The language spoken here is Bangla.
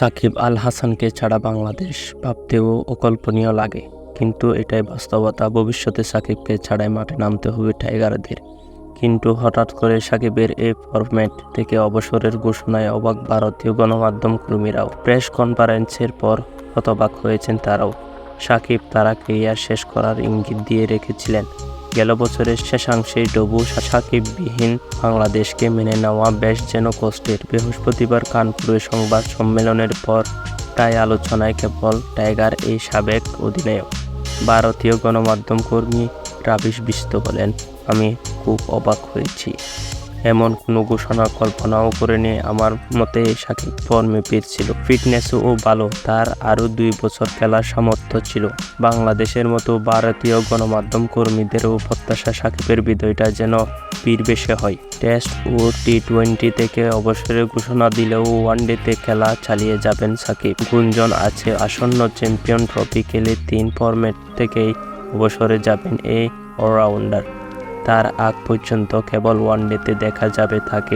সাকিব আল হাসানকে ছাড়া বাংলাদেশ ভাবতেও অকল্পনীয় লাগে। কিন্তু এটাই বাস্তবতা, ভবিষ্যতে সাকিবকে ছাড়াই মাঠে নামতে হবে টাইগারদের। কিন্তু হঠাৎ করে সাকিবের এই ফরম্যাট থেকে অবসরের ঘোষণায় অবাক ভারতীয় গণমাধ্যম কর্মীরাও। প্রেস কনফারেন্সের পর হতবাক হয়েছেন তারাও। সাকিব তারা কেরিয়ার শেষ করার ইঙ্গিত দিয়ে রেখেছিলেন। গেল বছরের শেষাংশে ডবু সাকিববিহীন বাংলাদেশকে মেনে নেওয়া বেশ যেন কষ্টের। বৃহস্পতিবার কানপুরে সংবাদ সম্মেলনের পর তাই আলোচনায় কেবল টাইগার এই সাবেক অধিনায়ক। ভারতীয় গণমাধ্যম কর্মী রাবিশ বিস্ত বলেন, আমি খুব অবাক হয়েছি। এমন কোনো ঘোষণা, কল্পনাও করেনি। আমার মতে সাকিব ফর্মে ফিরছিল ফিটনেসও ভালো, তার আরও দুই বছর খেলার সামর্থ্য ছিল। বাংলাদেশের মতো ভারতীয় গণমাধ্যম কর্মীদেরও প্রত্যাশা সাকিবের বিজয়টা যেন পীর বেশে হয়। টেস্ট ও টি টোয়েন্টি থেকে অবসরের ঘোষণা দিলেও ওয়ানডেতে খেলা চালিয়ে যাবেন সাকিব। গুঞ্জন আছে, আসন্ন চ্যাম্পিয়ন ট্রফি খেলে তিন ফরম্যাট থেকেই অবসরে যাবেন এই অলরাউন্ডার। তার আগ পর্যন্ত কেবল ওয়ানডেতে দেখা যাবে তাকে।